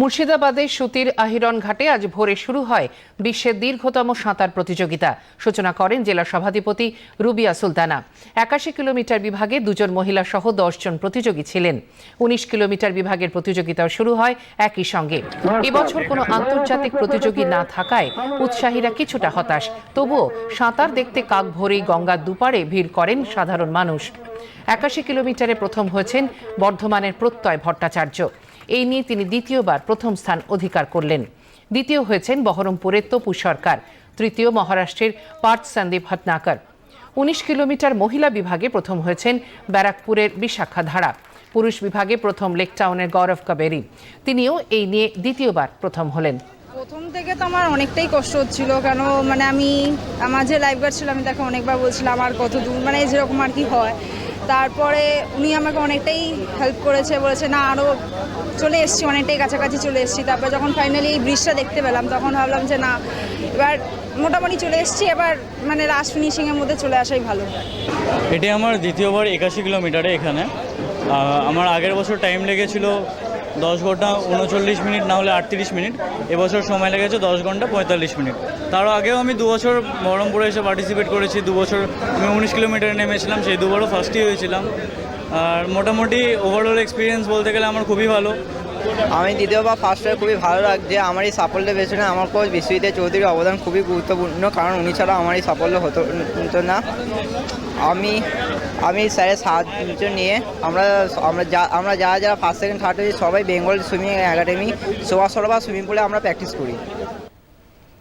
মুর্শিদাবাদের সুতির আহিরন ঘাটে আজ ভোরে শুরু হয় বিশ্বের দীর্ঘতম সাঁতার প্রতিযোগিতা। সূচনা করেন জেলা সভাধিপতি রুবিয়া সুলতানা। একাশি কিলোমিটার বিভাগে দুজন মহিলা সহ জন প্রতিযোগী ছিলেন। উনিশ কিলোমিটার বিভাগের প্রতিযোগিতাও শুরু হয় একই সঙ্গে। এবছর কোনো আন্তর্জাতিক প্রতিযোগী না থাকায় উৎসাহীরা কিছুটা হতাশ। তবুও সাঁতার দেখতে কাক ভরেই গঙ্গার দুপারে ভিড় করেন সাধারণ মানুষ। একাশি কিলোমিটারে প্রথম হয়েছেন বর্ধমানের প্রত্যয় ভট্টাচার্য। এই নিয়ে তিনি দ্বিতীয়বার প্রথম স্থান অধিকার করলেন। দ্বিতীয় হয়েছেন বহরমপুরের তপু সরকার, তৃতীয় মহারাষ্ট্রের পার্থ সন্দীপ ভটনাকর উনিশ কিলোমিটার মহিলা বিভাগে প্রথম হয়েছেন ব্যারাকপুরের বিশাখা ধারা, পুরুষ বিভাগে প্রথম লেকটাউনের গৌরব কাবেরি। তিনিও এই নিয়ে দ্বিতীয়বার প্রথম হলেন। প্রথম থেকে তো আমার অনেকটাই কষ্ট হচ্ছিল, কেন মানে আমি, আমার যে লাইফ গার্ড ছিল, আমি তাকে অনেকবার বলছিলাম আমার কত দূর? মানে যেরকম আর কি হয়। তারপরে উনি আমাকে অনেকটাই হেল্প করেছে, বলেছে, না আরও চলে এসেছি, অনেকটাই কাছাকাছি চলে এসেছি। তারপর যখন ফাইনালি এই ব্রিজটা দেখতে পেলাম, তখন ভাবলাম যে, না, এবার মোটামুটি চলে এসেছি, এবার মানে লাস্ট ফিনিশিংয়ের মধ্যে চলে আসাই ভালো। এটি আমার দ্বিতীয়বার একাশি কিলোমিটারে এখানে। আমার আগের বছর টাইম লেগেছিল দশ ঘণ্টা উনচল্লিশ মিনিট, না হলে আটত্রিশ মিনিট। এবছর সময় লেগেছে দশ ঘণ্টা পঁয়তাল্লিশ মিনিট। তারও আগেও আমি দু বছর বহরমপুরে এসে পার্টিসিপেট করেছি। দু বছর আমি উনিশ কিলোমিটারে নেমেছিলাম, সেই দুবারও ফার্স্টই হয়েছিলাম। আর মোটামুটি ওভারঅল এক্সপিরিয়েন্স বলতে গেলে আমার খুবই ভালো। আমি দ্বিতীয়বার ফার্স্ট হয়ে খুবই ভালো লাগছে। আমার এই সাফল্যের পেছনে আমার কোচ বিশ্বজিৎ চৌধুরীর অবদান খুবই গুরুত্বপূর্ণ, কারণ উনি ছাড়া আমার এই সাফল্য হতো না। আমি আমি স্যারের সাহায্য নিয়ে আমরা আমরা যা আমরা যারা যারা ফার্স্ট সেকেন্ড থার্ড হয়েছি, সবাই বেঙ্গল সুইমিং একাডেমি সোভা সরবা সুইমিং পুলে আমরা প্র্যাকটিস করি।